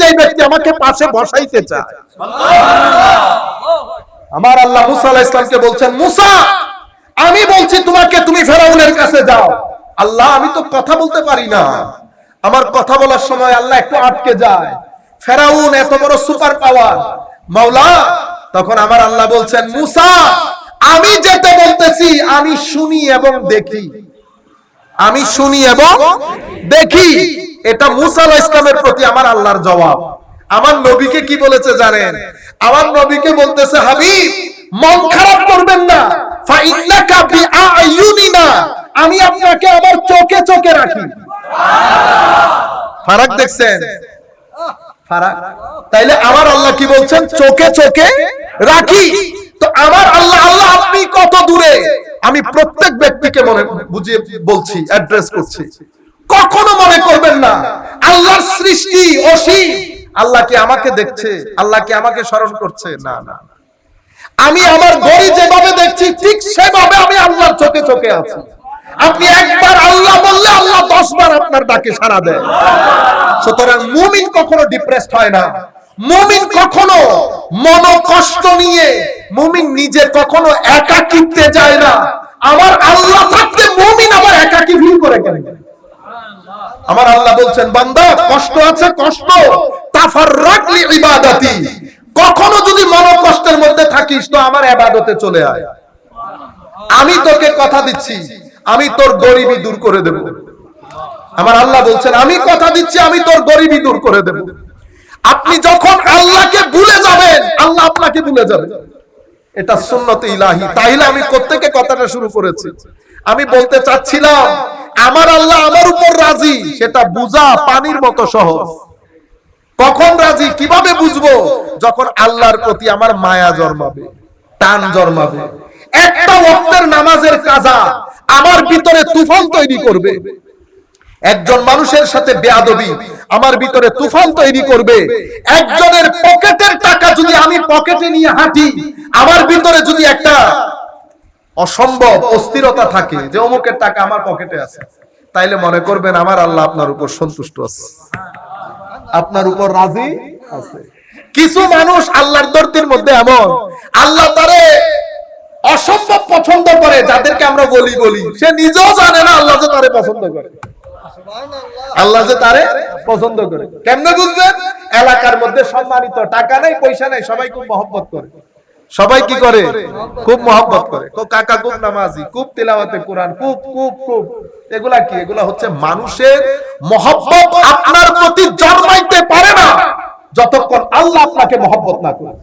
যে ব্যক্তি আমাকে পাশে বসাইতে আমার আল্লাহ মুসা ইসলামকে বলছেন, মুসা, আমি বলছি তোমাকে তুমি ফেরাউনের কাছে যাও। আল্লাহ, আমি তো কথা বলতে পারি না। আমার কথা বলার সময় আল্লাহ একটু আটকে যায়। ফেরাউন এত বড় সুপার পাওয়ার। মাওলা, তখন আমার আল্লাহ বলছেন, মুসা, আমি যেতে বলতেছি, আমি শুনি এবং দেখি। আমি শুনি এবং দেখি। এটা মুসা আলাইহিস ইসলামের প্রতি আমার আল্লাহর জবাব। আমার নবীকে কি বলেছে জানেন? আমার নবীকে বলতেছে, হাবিব, মন খারাপ করবেন না। আমি আপনাকে আমার চোখে চোখে রাখি। ফারাক দেখছেন? ফারাক। তাইলে আমার আল্লাহ কি বলছেন? চোখে চোখে রাখি। তো আমার আল্লাহ আল্লাহ আপনি কত দূরে? আমি প্রত্যেক ব্যক্তিকে মনে বুঝিয়ে বলছি অ্যাড্রেস করছি। কখনো মনে করবেন না, আল্লাহর সৃষ্টি অসীম। আল্লাহ কি আমাকে দেখছে? আল্লাহ কি আমাকে স্মরণ করছে? না না আমি আমার গড়ি যেভাবে দেখছি, ঠিক সেভাবে আমি আল্লাহর চোখে চোখে আছি। আপনি একবার আল্লাহ বললে আল্লাহ দশ বার আপনার ডাকে সাড়া দেয়। সুতরাং মুমিন কখনো ডিপ্রেসড হয় না। মুমিন কখনো মন কষ্ট নিয়ে মুমিন নিজে কখনো একাকিত্বে যায় না। আমার আল্লাহ থাকতে মুমিন আবার একাকি ফিল করে কেন? আমার আল্লাহ বলছেন, বান্দা, কষ্ট আছে, কষ্ট। তাফাররাক লি ইবাদাতি কখনো যদি মন কষ্টের মধ্যে থাকিস, তো আমার ইবাদতে চলে আয়। আমি তোকে কথা দিচ্ছি, আমি তোর গরিবি দূর করে দেব। আমার আল্লাহ বলছেন, আমি কথা দিচ্ছি, আমি তোর গরিবি দূর করে দেব। আপনি যখন আল্লাহকে ভুলে যাবেন, আল্লাহ আপনাকে ভুলে যাবে। এটা সুন্নতে ইলাহি। তাইলে আমি কোত্থেকে কথাটা শুরু করেছি? আমি বলতে চাচ্ছিলাম, আমার আল্লাহ আমার উপর রাজি, সেটা বুঝা পানির মতো সহজ। কখন রাজি, কীভাবে বুঝব? যখন আল্লাহর প্রতি আমার মায়া জন্মাবে, টান জন্মাবে। একটা ওয়াক্তের নামাজের কাজা আমার ভিতরে তুফান তৈরি করবে। একজন মানুষের সাথে বেয়াদবি, আমার ভিতরে তুফান তৈরি করবে। একজনের পকেটের টাকা যদি আমি পকেটে নিয়ে হাঁটি, আমার ভিতরে যদি একটা অসম্ভব অস্থিরতা থাকে যে অমুকের টাকা আমার পকেটে আছে, তাইলে মনে করবেন আমার আল্লাহ আপনার উপর সন্তুষ্ট আছে। আপনার উপর রাজি আছে। কিছু মানুষ আল্লাহর দর্তির মধ্যে এমন, আল্লাহ তারে অসম্ভব পছন্দ করে, যাদেরকে আমরা বলি বলি সে নিজেও জানে না আল্লাহ তারে পছন্দ করে। আল্লাহ যে তারে পছন্দ করে। কেমনে বুঝবেন? এলাকার মধ্যে সম্মানিত টাকা নাই পয়সা নাই সবাই খুব মহব্বত করে। সবাই কি করে? খুব মহব্বত করে। কাকা খুব নামাজি খুব তিলাওয়াতে কোরআন খুব খুব খুব। এগুলা কি? এগুলা হচ্ছে মানুষের মহব্বত আপনার প্রতি জন্মাইতে পারে না যতক্ষণ আল্লাহ আপনাকে মহব্বত না করে।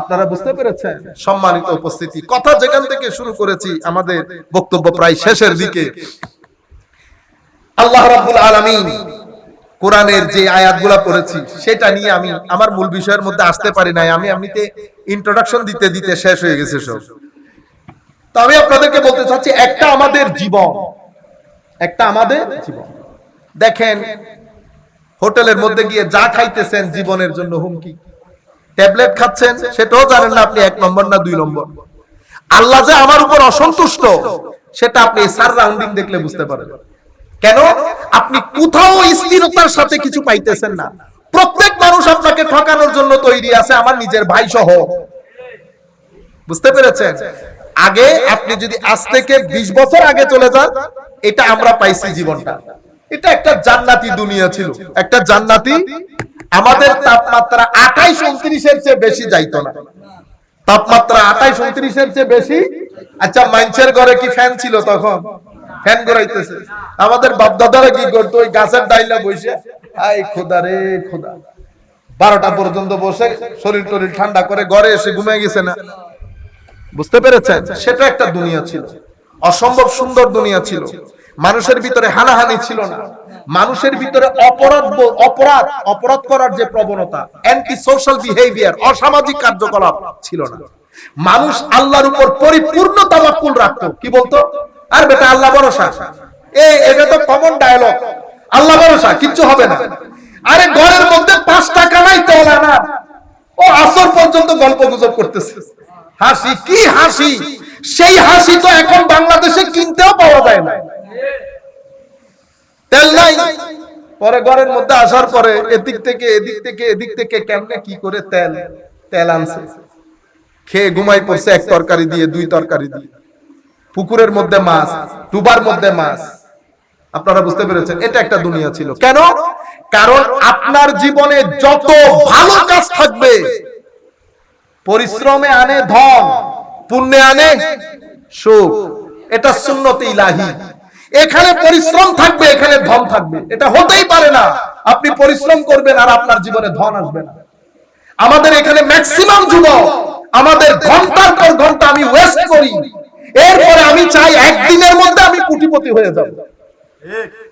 আপনারা বুঝতে পেরেছেন? সম্মানিত উপস্থিতি। কথা যেখান থেকে শুরু করেছি আমাদের বক্তব্য প্রায় শেষের দিকে। আল্লাহ রাব্বুল আলামিন কোরআনের যে আয়াতগুলা পড়েছি, সেটা নিয়ে আমি আমার মূল বিষয়ের মধ্যে আসতে পারি নাই। আমি এমনিতে ইন্ট্রোডাকশন দিতে দিতে শেষ হয়ে গেছে সব। তো আমি আপনাদেরকে বলতে চাচ্ছি, একটা আমাদের জীবন, একটা আমাদের জীবন। দেখেন, হোটেলের মধ্যে গিয়ে যা খাইতেছেন জীবনের জন্য হুমকি। ট্যাবলেট খাচ্ছেন, সেটাও জানেন না আপনি এক নম্বর না দুই নম্বর। আল্লাহ যে আমার উপর অসন্তুষ্ট, সেটা আপনি সার রাউন্ডিং দেখলে বুঝতে পারেন কেন? আপনি কোথাও স্থিরতার সাথে কিছু পাইতেছেন না। প্রত্যেক মানুষ আপনাকে ঠকানোর জন্য তৈরি আছে, আমার নিজের ভাই সহ বুঝতে পেরেছেন? আগে আপনি যদি আজ থেকে ২০ বছর আগে চলে যান, এটা আমরা পাইছি জীবনটা। এটা একটা জান্নাতি দুনিয়া ছিল। একটা জান্নাতি, আমাদের তাপমাত্রা আঠাইশ উনত্রিশের চেয়ে বেশি যাইতো না। তাপমাত্রা আঠাইশ উনত্রিশের চেয়ে বেশি? আচ্ছা মাইনসের ঘরে কি ফ্যান ছিল তখন? ফ্যান গড়াইতেছে আমাদের বাপ দাদারা কি করতো? ওই গাছের ডাইলা বসে আই খোদা রে, খোদা। বারোটা পর্যন্ত বসে, শরীর টরির ঠান্ডা করে ঘরে এসে ঘুমিয়ে গেছে না। বুঝতে পেরেছেন? সেটা একটা দুনিয়া ছিল। অসম্ভব সুন্দর দুনিয়া ছিল। মানুষের ভিতরে হানাহানি ছিল না। মানুষের ভিতরে অপরাধ অপরাধ অপরাধ করার যে প্রবণতা অ্যান্টি সোশ্যাল বিহেভিয়ার অসামাজিক কার্যকলাপ ছিল না। মানুষ আল্লাহর উপর পরিপূর্ণ তাওয়াক্কুল রাখতো। কি বলতো? আর বেটা আল্লাহ ভরসা। এই, এটা তো কমন ডায়লগ আল্লাহ ভরসা, কিচ্ছু হবে না। আরে ঘরের মধ্যে পাঁচ টাকা নাই তোলা না ও আসর পর্যন্ত গল্প গুজব করতেছে। হাসি, কি হাসি? সেই হাসি তো এখন বাংলাদেশে কিনতেও পাওয়া যায় না। তেল নাই। পরে ঘরের মধ্যে আসার পরে এদিক থেকে এদিক থেকে এদিক থেকে কেমনে কি করে তেল তেল আনছে। খেয়ে ঘুমাই পড়ছে এক তরকারি দিয়ে, দুই তরকারি দিয়ে। পুকুরের মধ্যে মাছ, ডুবার মধ্যে মাছ। আপনারা বুঝতে পেরেছেন, এটা একটা দুনিয়া ছিল। কেন? কারণ আপনার জীবনে যত ভালো কাজ থাকবে, পরিশ্রমে আনে ধন, পুণ্যে আনে সুখ। এটা সুন্নতে ইলাহি। এখানে পরিশ্রম থাকবে, এখানে ধন থাকবে। এটা হতেই পারে না। আপনি পরিশ্রম করবেন আর আপনার জীবনে ধন আসবে না। আমাদের এখানে ম্যাক্সিমাম যুবক। আমাদের ঘণ্টার পর ঘণ্টা আমি ওয়েস্ট করি। এরপরে আমি চাই একদিনের মধ্যে আমি কোটিপতি হয়ে যাব।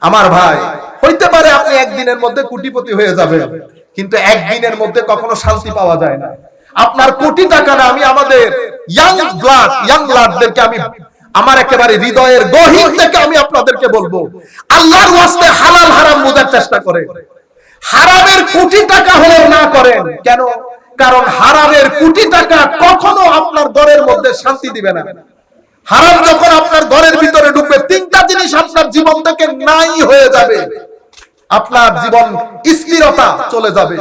আমার ভাই, হইতে পারে আপনি একদিনের মধ্যে কোটিপতি হয়ে যাবেন, কিন্তু একদিনের মধ্যে কখনো শান্তি পাওয়া যায় না। আপনার কোটি টাকা না আমি আমাদের ইয়াং ব্লাড ইয়াং ব্লাডদেরকে আমি, আমার একেবারে হৃদয়ের গহীন থেকে আমি আপনাদেরকে বলব, আল্লাহর ওয়াস্তে হালাল হারাম বোঝার চেষ্টা করে। হারামের কোটি টাকা হলেও না করেন, কেন? কারণ হারামের কোটি টাকা কখনো আপনার ঘরের মধ্যে শান্তি দিবে না। হারাম যখন আপনার ঘরের ভিতরে ঢুকবে, তিনটা জিনিস আপনার জীবন থেকে নাই হয়ে যাবে। আপনার জীবন স্থিরতা চলে যাবে।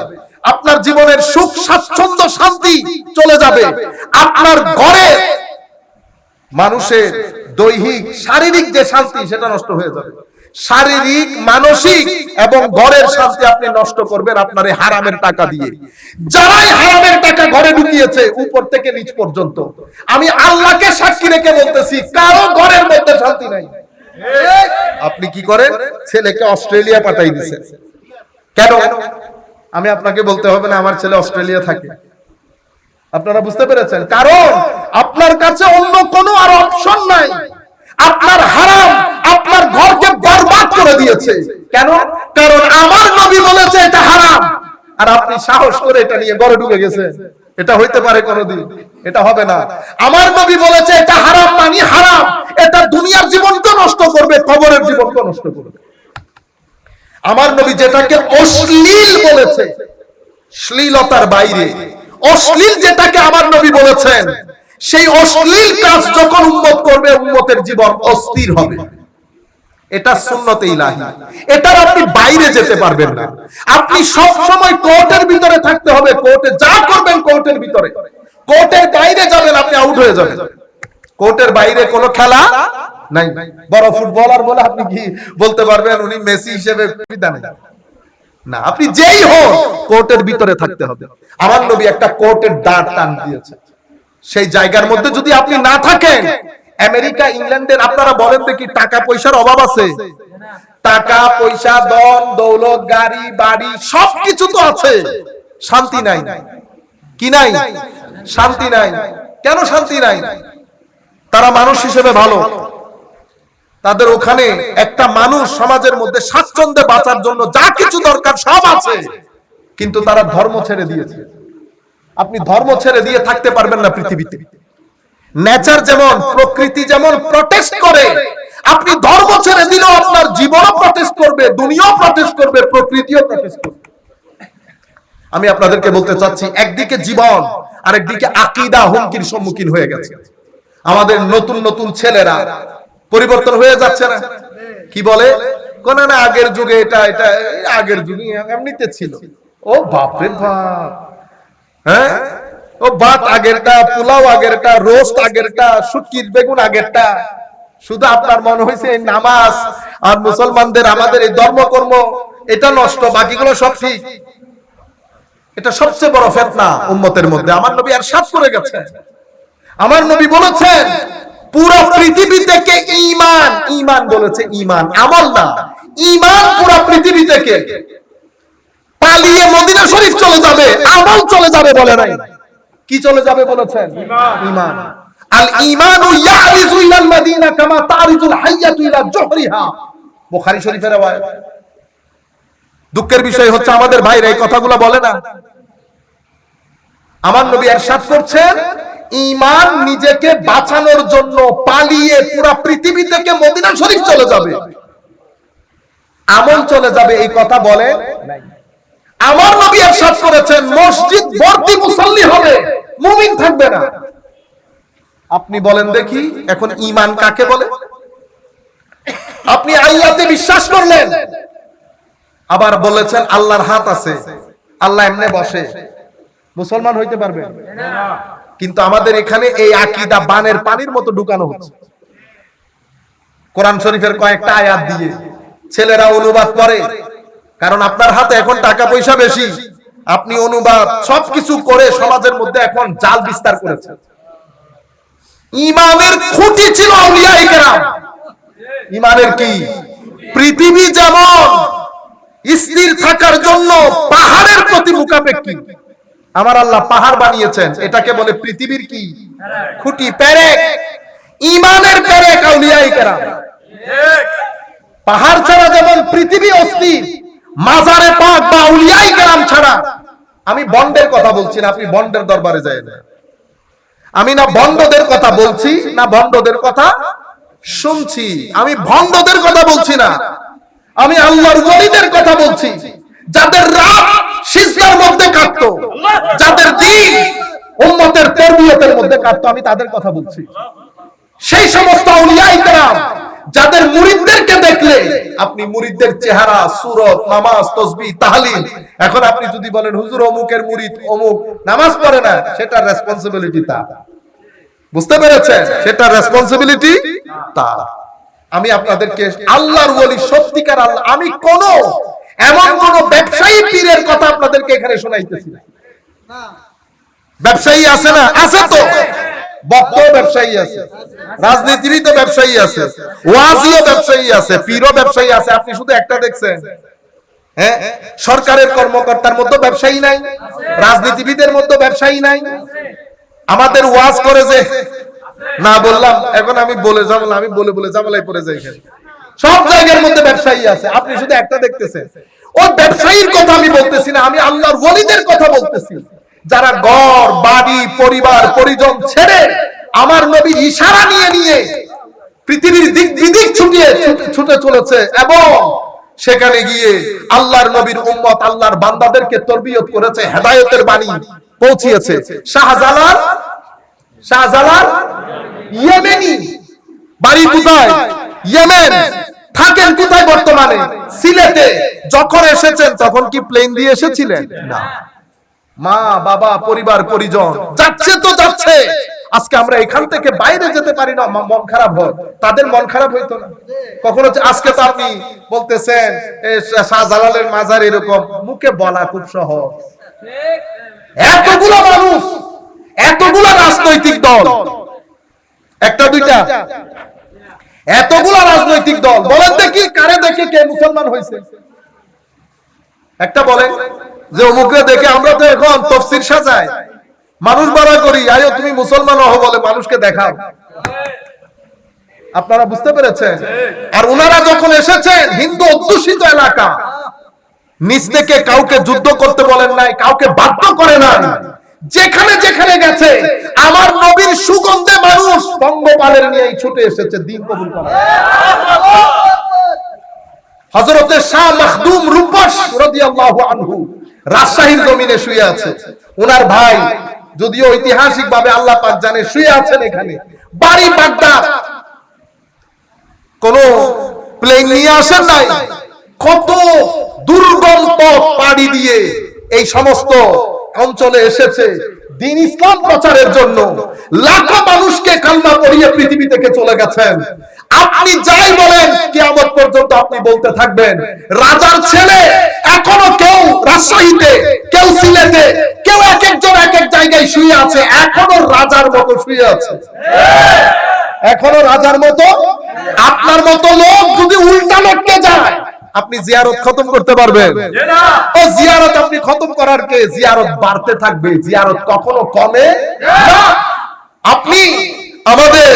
আপনার জীবনের সুখ, স্বাচ্ছন্দ্য, শান্তি চলে যাবে। আপনার ঘরে মানুষের দৈহিক, শারীরিক যে শান্তি, সেটা নষ্ট হয়ে যাবে। শারীরিক, মানসিক এবং ঘরের শান্তি আপনি নষ্ট করবেন আপনার এই হারামের টাকা দিয়ে। যারাই হারামের টাকা ঘরে ঢুকিয়েছে উপর থেকে নিচ পর্যন্ত। আমি আল্লাহকে সাক্ষী রেখে বলতেছি, কারও ঘরের মধ্যে শান্তি নাই। আপনি কি করেন? ছেলেকে অস্ট্রেলিয়া পাঠাই দিচ্ছেন কেন? আমি আপনাকে বলতে হবে না, আমার ছেলে অস্ট্রেলিয়া থাকে। আপনারা বুঝতে পেরেছেন? কারণ আপনার কাছে অন্য কোনো আর অপশন নাই আপনার হারাম আপনার ঘরকে বরবাদ করে দিয়েছে কেন? কারণ আমার নবী বলেছে এটা হারাম। আর আপনি সাহস করে এটা নিয়ে ঘরে ঢুকে গেছেন। এটা হইতে পারে কোনোদিন। এটা হবে না। আমার নবী বলেছে এটা হারাম মানি হারাম। এটা দুনিয়ার জীবনকে নষ্ট করবে, কবরের জীবনকে নষ্ট করবে। আমার নবী যেটাকে অশ্লীল বলেছে, শ্লীলতার বাইরে, অশ্লীল যেটাকে আমার নবী বলেছেন, সেই অশ্লীল কাজ যখন উন্মত করবে উন্মতের জীবন অস্থির হবে। এটা সুন্নতে ইলাহি। এটার আপনি বাইরে যেতে পারবেন না। আপনি সব সময় কোর্টের ভিতরে থাকতে হবে। কোর্টে যা করবেন কোর্টের ভিতরে। কোর্টের বাইরে যাবেন আপনি আউট হয়ে যাবেন। কোর্টের বাইরে কোনো খেলা নাই। বড় ফুটবলার বলে আপনি কি বলতে পারবেন? উনি মেসি হিসেবে বিধান না আপনি যেই হন কোর্টের ভিতরে থাকতে হবে। আমার নবী একটা কোর্টের দাঁড় টান দিয়েছে। সেই জায়গার মধ্যে যদি আপনি না থাকেন আমেরিকা, ইংল্যান্ডের, আপনারা বলেন দেখি, টাকা পয়সার অভাব আছে? টাকা, পয়সা দন দৌলত, গাড়ি, বাড়ি, সবকিছু তো আছে। শান্তি নাই। কি নাই? শান্তি নাই। কেন শান্তি নাই? তারা মানুষ হিসেবে ভালো। তাদের ওখানে একটা মানুষ সমাজের মধ্যে স্বাচ্ছন্দ্যে বাঁচার জন্য যা কিছু দরকার সব আছে। কিন্তু তারা ধর্ম ছেড়ে দিয়েছে। আপনি ধর্ম ছেড়ে দিয়ে থাকতে পারবেন না পৃথিবীতে। নেচার যেমন প্রকৃতি যেমন প্রটেস্ট করে, আপনি ধর্ম ছেড়ে দিলেও আপনার জীবনও প্রটেস্ট করবে, দুনিয়াও প্রটেস্ট করবে, প্রকৃতিও প্রটেস্ট করবে। আমি আপনাদেরকে বলতে চাচ্ছি, একদিকে জীবন, আরেকদিকে আকিদা হুমকির সম্মুখীন হয়ে গেছে। আমাদের নতুন নতুন ছেলেরা পরিবর্তন হয়ে যাচ্ছে না। কি বলে? কোন না আগের যুগে এটা এটা আগের যুগে এমনিতে ছিল। ও বাপরে বাপ। হ্যাঁ? ও ভাত আগেরটা, পোলাও আগেরটা, রোস্ট আগেরটা, শুটকির বেগুন আগেরটা। শুধু আপনার মনে হয়েছে নামাজ আর মুসলমানদের আমাদের এই ধর্মকর্ম, এটা নষ্ট, বাকিগুলো সব ঠিক। এটা সবচেয়ে বড় ফেতনা মধ্যে। আমার নবী আর সাত করে আমার নবী বলেছেন, পুরো পৃথিবী থেকে ঈমান ঈমান বলেছে ইমান আমল না। ঈমান পুরো পৃথিবী থেকে। পালিয়ে মদিনা শরীফ চলে যাবে, আমল চলে যাবে বলে নাই। কি চলে যাবে বলেছেন? ঈমান আল ঈমানু ইয়ারিজু ইলাল মাদিনা কামা তারিজুল হাইয়াতু ইলা জুহরিহা। বুখারী শরীফের রওয়ায়াত দুঃখের বিষয় হচ্ছে আমাদের ভাইরা এই কথাগুলো বলে না। আমার নবী এরশাদ করছেন ইমান নিজেকে বাঁচানোর জন্য পালিয়ে পুরো পৃথিবী থেকে মদিনা শরীফ চলে যাবে। আমল চলে যাবে এই কথা বলে আমার নবী এরশাদ করেছেন, মসজিদ ভর্তি মুসল্লি হবে, মুমিন থাকবে না। আপনি বলেন দেখি, এখন ঈমান কাকে বলে? আপনি আল্লাহতে বিশ্বাস করলেন, আবার বলেছেন আল্লাহর হাত আছে, আল্লাহ এমনি বসে। মুসলমান হইতে পারবে? কিন্তু আমাদের এখানে এই আকিদা বানের পানির মতো ঢুকানো হচ্ছে। কোরআন শরীফের কয়েকটা আয়াত দিয়ে ছেলেরা অনুবাদ করে কারণ আপনার হাতে এখন টাকা পয়সা বেশি। আপনি অনুবাদ সবকিছু করে সমাজের মধ্যে এখন জাল বিস্তার করেছেন। ইমানের খুঁটি ছিল ইমানের কি? পৃথিবী যেমন স্থির থাকার জন্য পাহাড়ের প্রতি মুখাপেক্ষী। আমার আল্লাহ পাহাড় বানিয়েছেন, এটাকে বলে পৃথিবীর কি? খুঁটি প্যারেক ইমানের পেরেক আউলিয়া ইকরাম। পাহাড় ছাড়া যেমন পৃথিবী অস্থির মাজারে পাক বা আউলিয়াই কেরাম ছাড়া আমি বন্ডের কথা বলছি না, আপনি বন্ডের দরবারে যায় না। আমি না ভণ্ডদের কথা বলছি, না ভণ্ডদের কথা শুনছি। আমি ভণ্ডদের কথা বলছি না, আমি আল্লাহর ওলিদের কথা বলছি। যাদের রাত সিজদার মধ্যে কাটতো, যাদের দিন উম্মতের তরবিয়তের মধ্যে কাটতো, আমি তাদের কথা বলছি। সেই সমস্ত আউলিয়াই কেরাম যাদের মুরিদদেরকে দেখলে আপনি মুরিদদের চেহারা, সুরত, নামাজ তসবি তাহলিল। এখন আপনি যদি বলেন, হুজুর, অমুকের মুরিদ, অমুক নামাজ পড়ে না সেটা রেসপন্সিবিলিটি তার বুঝতে পেরেছেন? সেটা রেসপন্সিবিলিটি তার আমি আপনাদেরকে আল্লাহর ওলি, সত্যিকার আল্লাহ, আমি কোন, এমন কোন ব্যবসায়ী পীরের কথা আপনাদেরকে এখানে শোনাইতেছি না। ব্যবসায়ী আছে না? আছে তো? হ্যাঁ? সরকারের কর্মকর্তার মধ্যে ব্যবসায়ী নাই, রাজনীতিবিদের মধ্যে ব্যবসায়ী নাই। আমাদের ওয়াজ করে যে, না বললাম, এখন আমি বলে যাব আমি বলে বলে জামালাই পড়ে যাই সব জায়গার মধ্যে ব্যবসায়ী আছে, আপনি শুধু একটা দেখতেছেন। ওই ব্যবসায়ীর কথা আমি বলতেছি না, আমি আল্লাহর ওলিদের কথা বলতেছি। যারা ঘর, বাড়ি, পরিবার, পরিজন ছেড়ে আমার নবীর ইশারা নিয়ে নিয়ে পৃথিবীর দিক বিদিক ছুটিয়ে ছুটে- ছুটে চলেছে এবং সেখানে গিয়ে আল্লাহর নবীর উম্মত আল্লাহর বান্দাদেরকে তরবিয়ত করেছে, হেদায়েতের বাণী পৌঁছিয়েছে। শাহজালাল শাহজালাল, ইয়েমেনি, বাড়ি কোথায়? ইয়েমেন। থাকেন কোথায় বর্তমানে? সিলেটে। যখন এসেছেন, তখন কি প্লেন দিয়ে এসেছিলেন? না। মা, বাবা, পরিবার, পরিজন, যাচ্ছে তো যাচ্ছে। আজকে আমরা এখান থেকে বাইরে যেতে পারি না মন খারাপ হয়। তাদের মন খারাপ হইতো না। কখনো আজকে তো আপনি বলতেছেন শাহজালালের মাজার এরকম। মুখে বলা খুব সহজ। এতগুলো মানুষ, এতগুলো রাজনৈতিক দল। একটা, দুইটা। এতগুলো রাজনৈতিক দল। বলেন দেখি, কারে দেখে কে মুসলমান হয়েছে একটা বলেন। যে অমুকরে দেখে আমরা তো এখন তফসির সাজাই। মানুষ বাড়া করি, আয়ো তুমি মুসলমান হও বলে মানুষকে দেখাও। আপনারা বুঝতে পেরেছেন? আর ওনারা যখন এসেছেন, হিন্দু অধ্যুষিত এলাকা, নিজ থেকে কাউকে যুদ্ধ করতে বলেন নাই, কাউকে বাধ্য করে না যেখানে যেখানে গেছে, আমার নবীর সুগন্ধে মানুষ বঙ্গপালের নিয়ে ছুটে এসেছে, দিন কবুল করা। হযরতে শাহ মখদুম রূপস রাদিয়াল্লাহু আনহু রাজশাহীর জমিনে শুয়ে আছে। ওনার ভাই, যদিও ঐতিহাসিক ভাবে আল্লাহ পাক জানে শুয়ে আছেন এখানে। বাড়ি কোন প্লেন নিয়ে আসেন নাই। কত দুর্গম পথ পাড়ি দিয়ে এই সমস্ত অঞ্চলে এসেছে। দিন ইসলাম প্রচারের জন্য লাখো মানুষকে কান্না পড়িয়ে পৃথিবী থেকে চলে গেছেন। আপনি যাই বলেন, কিয়ামত পর্যন্ত আপনি বলতে থাকবেন, রাজার ছেলে এখনও কেউ রাজশাহীতে, কেউ সিলেটে, কেউ এক একজন এক এক জায়গায় শুয়ে আছে, এখনও রাজার মতো শুয়ে আছে। এখনও রাজার মতো, আপনার মতো লোক যদি উল্টা লটকে যায়, আপনি জিয়ারত খতম করতে পারবেন। ও জিয়ারত আপনি খতম করার কে? জিয়ারত বাড়তে থাকবে, জিয়ারত কখনো কমে আপনি আমাদের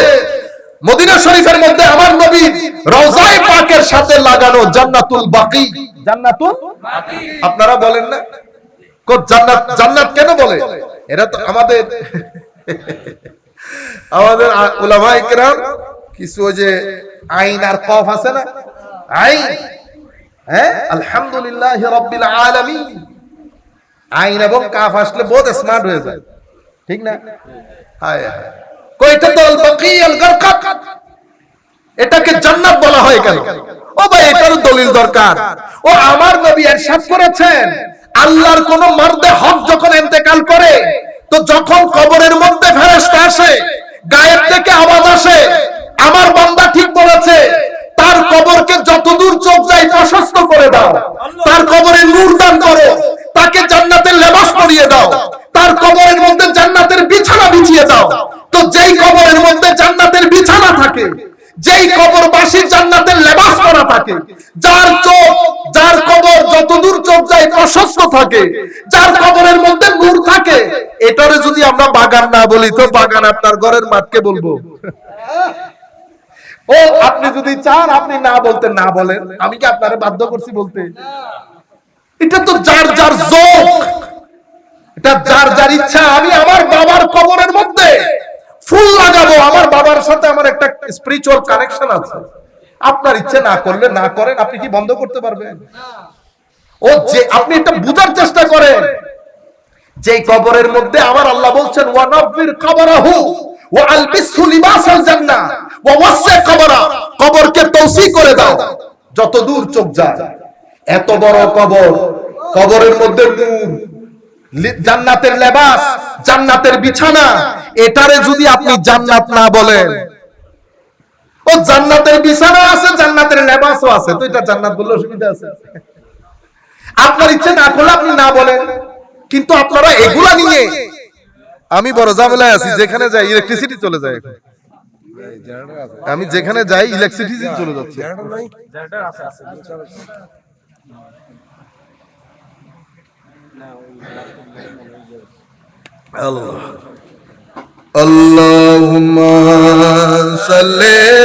মদিনা শরীফের মধ্যে আমার নবী রওজায়ে পাকের সাথে লাগানো জান্নাতুল বাকি। জান্নাতুল আপনারা বলেন না? কো জান্নাত জান্নাত কেন বলে? এরা তো আমাদের আমাদের আ- উলামা ইকরাম কিছু যে আইন আর কফ আছে না? আইন। হ্যাঁ? আলহামদুলিল্লাহ রাব্বিল আলামিন। আইন এবং কাফ আসলে বহুত স্মার্ট হয়ে যায়। ঠিক না? হায় হায়। এটাকে জান্নাত বলা হয় কেন? ও ভাই দলিল দরকার। ও আমার নবী এরশাদ করেছেন। আল্লাহর কোন মর্দে হক যখন ইন্তেকাল করে, তো যখন কবরের মধ্যে আসে গায়েব থেকে আওয়াজ আসে, আমার বান্দা ঠিক বলেছে, তার কবরকে যতদূর চোখ যায় প্রশস্ত করে দাও। তার কবরে নূর দান করো। তাকে জান্নাতের লেবাস পরিয়ে দাও। তার কবরের মধ্যে জান্নাতের বিছানা বিছিয়ে দাও তো যেই কবরের মধ্যে জান্নাতের বিছানা থাকে যেই জান্নাতের লেবাস পরা থাকে যার চোখ, যার কবর যতদূর চোখ যায় প্রশস্ত থাকে, যার কবরের মধ্যে নূর থাকে। এটারে যদি আমরা বাগান না বলি, তো বাগান আপনার ঘরের মাঠকে বলব। ও, আপনি যদি চান, আপনি না বলতে না বলেন। আমি কি আপনারে বাধ্য করছি বলতে? এটা তো যার যার যোগ এটা যার যার ইচ্ছা। আমি আমার বাবার কবরের মধ্যে। ফুল লাগাবো, আমার বাবার সাথে আমার একটা স্পিরিচুয়াল কানেকশন আছে। আপনার ইচ্ছে না করলে না করেন, আপনি কি বন্ধ করতে পারবেন? ও যে, আপনি এটা বুঝার চেষ্টা করেন। যে কবরের মধ্যে আমার আল্লাহ বলছেন ওয়ানাফির কবরাহু ওয়া আলবিসহু লিবাসাল জান্নাহ ওয়া ওয়াসসা কবরা। কবরকে তৌসি করে দাও, যত দূর চোখ যায়। এত বড় কবর, কবরের মধ্যে নূর জান্নাতের লেবাস, জান্নাতের বিছানা এটারে যদি আপনি জান্নাত না বলেন। ও জান্নাতের বিছানা আছে জান্নাতের লেবাসও আছে তো এটা জান্নাত বললে অসুবিধা আছে। আপনার ইচ্ছে না করলে আপনি না বলেন কিন্তু আপনারা এগুলা নিয়ে আমি বড় ঝামেলায় আছি যেখানে যাই ইলেকট্রিসিটি চলে যায় এখন। আমি যেখানে যাই ইলেকট্রিসিটি চলে যাচ্ছে। আল্লাহ। আল্লাহুম্মা সাল্লি